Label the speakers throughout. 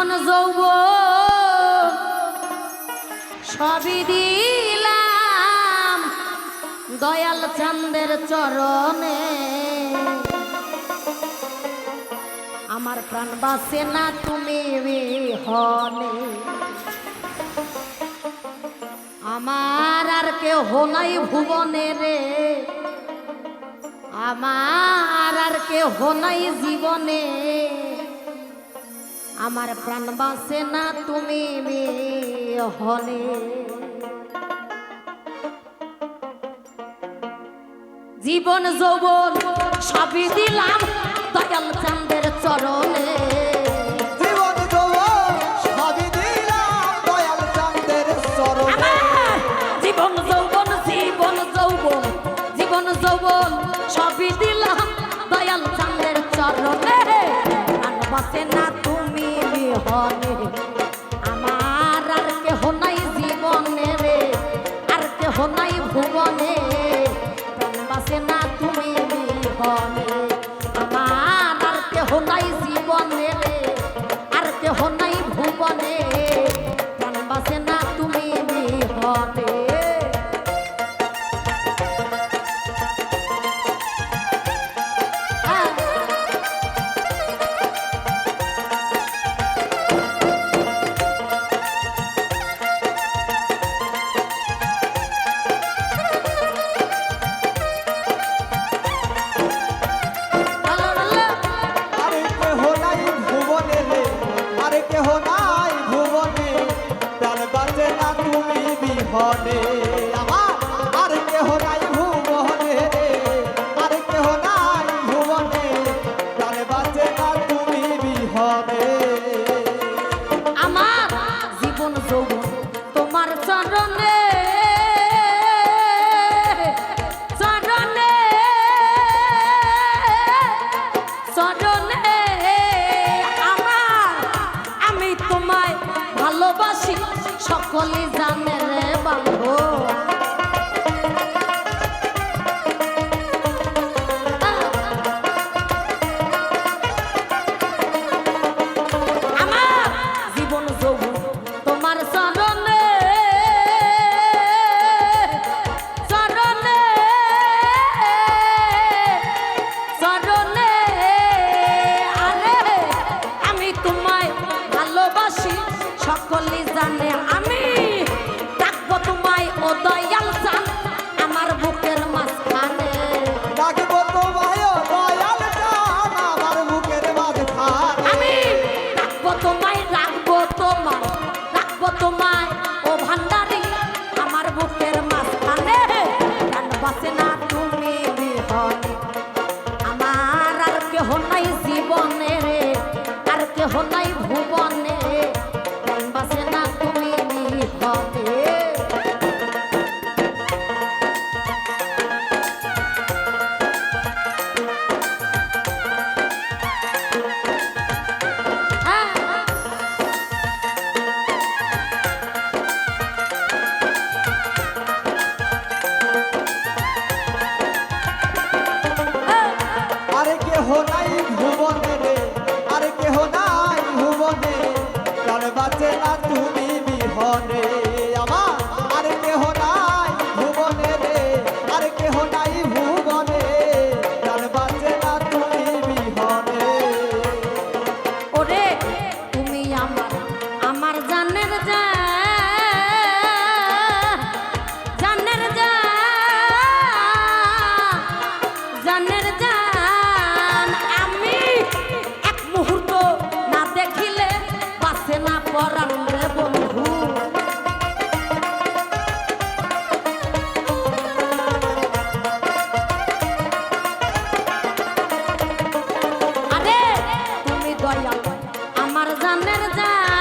Speaker 1: জীবন যৌব সবই দিলাম দয়াল চান্দের চরণে। আমার প্রাণ বাসে না তুমি হনে আমার আর কেউ নাই ভুবনে রে। আমার আর কে নাই জীবনে। আমার প্রাণ বাসে না তুমি হলে। জীবন যৌবন সবই দিলাম দয়াল চান্দের চরণে। নাই ভূ cause I'm in a dive.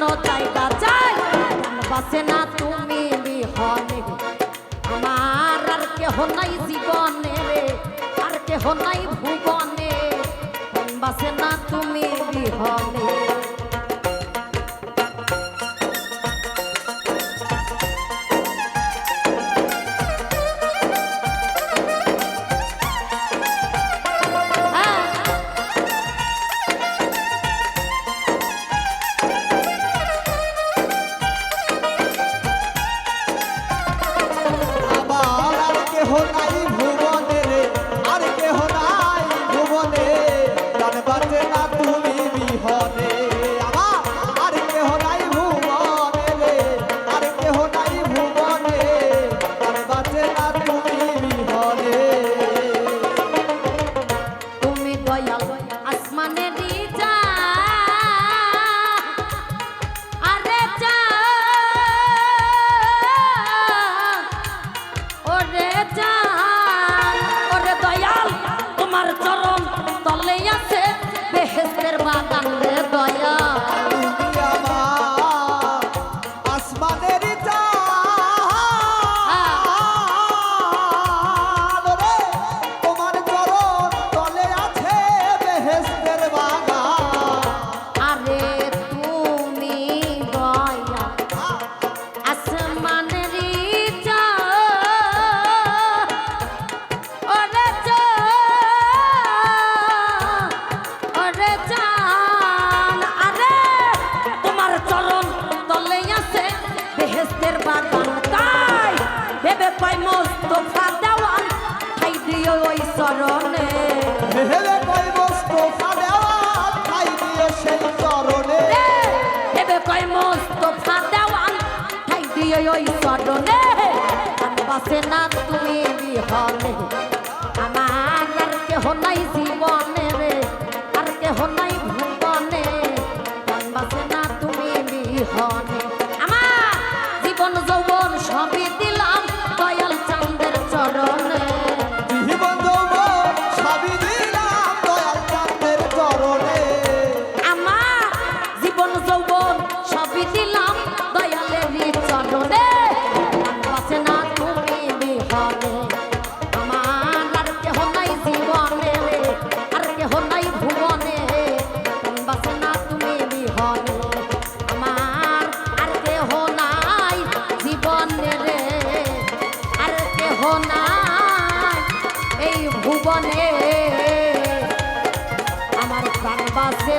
Speaker 1: কোনো জায়গা বাসে না তুমি বিহনে। আমার আর কেহ নাই জীবনে রে, আর কেহ নাই ভুবনে। বাসে না তুমি বিহনে। ওই সডনে বাসে না তুমি বিহনে আমার কেহ নাই জীবনে। আমার প্রাণ বাসে